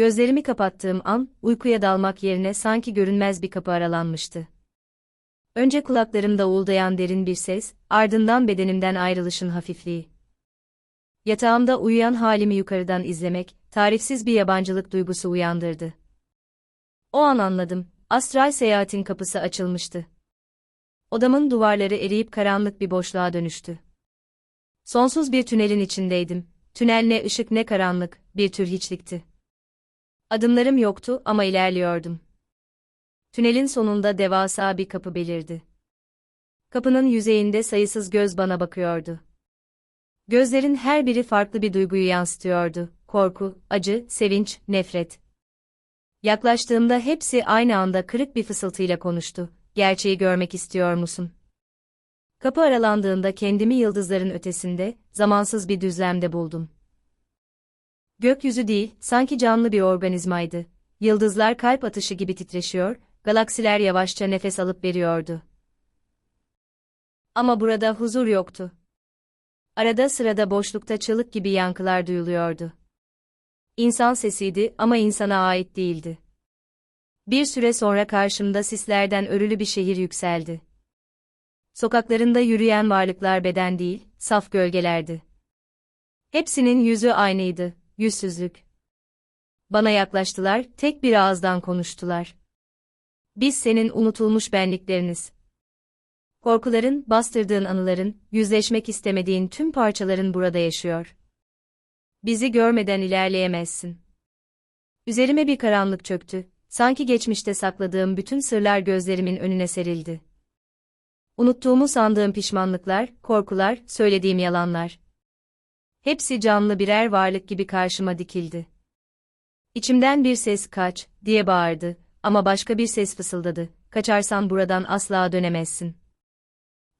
Gözlerimi kapattığım an, uykuya dalmak yerine sanki görünmez bir kapı aralanmıştı. Önce kulaklarımda uğuldayan derin bir ses, ardından bedenimden ayrılışın hafifliği. Yatağımda uyuyan halimi yukarıdan izlemek, tarifsiz bir yabancılık duygusu uyandırdı. O an anladım, astral seyahatin kapısı açılmıştı. Odamın duvarları eriyip karanlık bir boşluğa dönüştü. Sonsuz bir tünelin içindeydim. Tünel ne ışık ne karanlık, bir tür hiçlikti. Adımlarım yoktu ama ilerliyordum. Tünelin sonunda devasa bir kapı belirdi. Kapının yüzeyinde sayısız göz bana bakıyordu. Gözlerin her biri farklı bir duyguyu yansıtıyordu. Korku, acı, sevinç, nefret. Yaklaştığımda hepsi aynı anda kırık bir fısıltıyla konuştu. Gerçeği görmek istiyor musun? Kapı aralandığında kendimi yıldızların ötesinde, zamansız bir düzlemde buldum. Gökyüzü değil, sanki canlı bir organizmaydı. Yıldızlar kalp atışı gibi titreşiyor, galaksiler yavaşça nefes alıp veriyordu. Ama burada huzur yoktu. Arada sırada boşlukta çığlık gibi yankılar duyuluyordu. İnsan sesiydi ama insana ait değildi. Bir süre sonra karşımda sislerden örülü bir şehir yükseldi. Sokaklarında yürüyen varlıklar beden değil, saf gölgelerdi. Hepsinin yüzü aynıydı, yüzsüzlük. Bana yaklaştılar, tek bir ağızdan konuştular. Biz senin unutulmuş benlikleriniz. Korkuların, bastırdığın anıların, yüzleşmek istemediğin tüm parçaların burada yaşıyor. Bizi görmeden ilerleyemezsin. Üzerime bir karanlık çöktü, sanki geçmişte sakladığım bütün sırlar gözlerimin önüne serildi. Unuttuğumu sandığım pişmanlıklar, korkular, söylediğim yalanlar. Hepsi canlı birer varlık gibi karşıma dikildi. İçimden bir ses kaç, diye bağırdı, ama başka bir ses fısıldadı, kaçarsan buradan asla dönemezsin.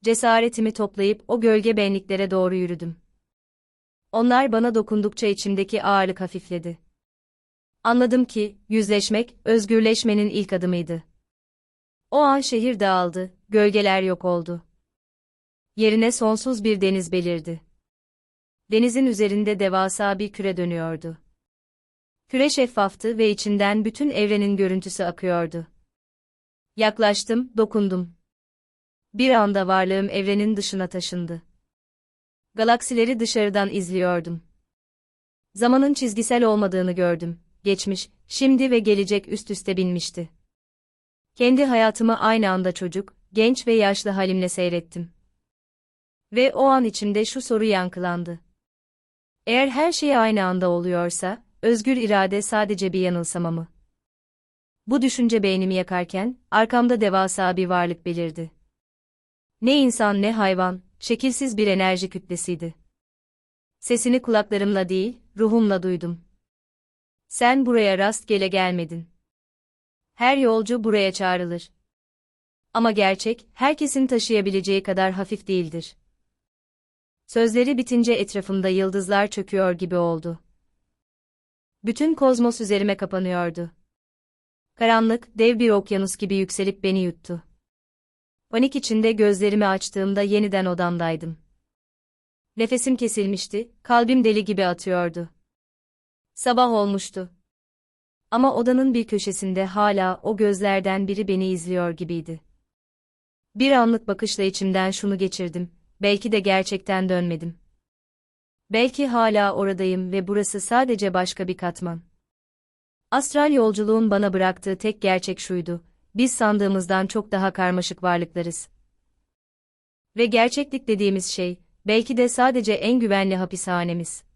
Cesaretimi toplayıp o gölge benliklere doğru yürüdüm. Onlar bana dokundukça içimdeki ağırlık hafifledi. Anladım ki, yüzleşmek, özgürleşmenin ilk adımıydı. O an şehir dağıldı, gölgeler yok oldu. Yerine sonsuz bir deniz belirdi. Denizin üzerinde devasa bir küre dönüyordu. Küre şeffaftı ve içinden bütün evrenin görüntüsü akıyordu. Yaklaştım, dokundum. Bir anda varlığım evrenin dışına taşındı. Galaksileri dışarıdan izliyordum. Zamanın çizgisel olmadığını gördüm. Geçmiş, şimdi ve gelecek üst üste binmişti. Kendi hayatımı aynı anda çocuk, genç ve yaşlı halimle seyrettim. Ve o an içimde şu soru yankılandı. Eğer her şey aynı anda oluyorsa, özgür irade sadece bir yanılsama mı? Bu düşünce beynimi yakarken, arkamda devasa bir varlık belirdi. Ne insan ne hayvan, şekilsiz bir enerji kütlesiydi. Sesini kulaklarımla değil, ruhumla duydum. Sen buraya rastgele gelmedin. Her yolcu buraya çağrılır. Ama gerçek, herkesin taşıyabileceği kadar hafif değildir. Sözleri bitince etrafımda yıldızlar çöküyor gibi oldu. Bütün kozmos üzerime kapanıyordu. Karanlık, dev bir okyanus gibi yükselip beni yuttu. Panik içinde gözlerimi açtığımda yeniden odamdaydım. Nefesim kesilmişti, kalbim deli gibi atıyordu. Sabah olmuştu. Ama odanın bir köşesinde hala o gözlerden biri beni izliyor gibiydi. Bir anlık bakışla içimden şunu geçirdim, belki de gerçekten dönmedim. Belki hala oradayım ve burası sadece başka bir katman. Astral yolculuğun bana bıraktığı tek gerçek şuydu, biz sandığımızdan çok daha karmaşık varlıklarız. Ve gerçeklik dediğimiz şey, belki de sadece en güvenli hapishanemiz.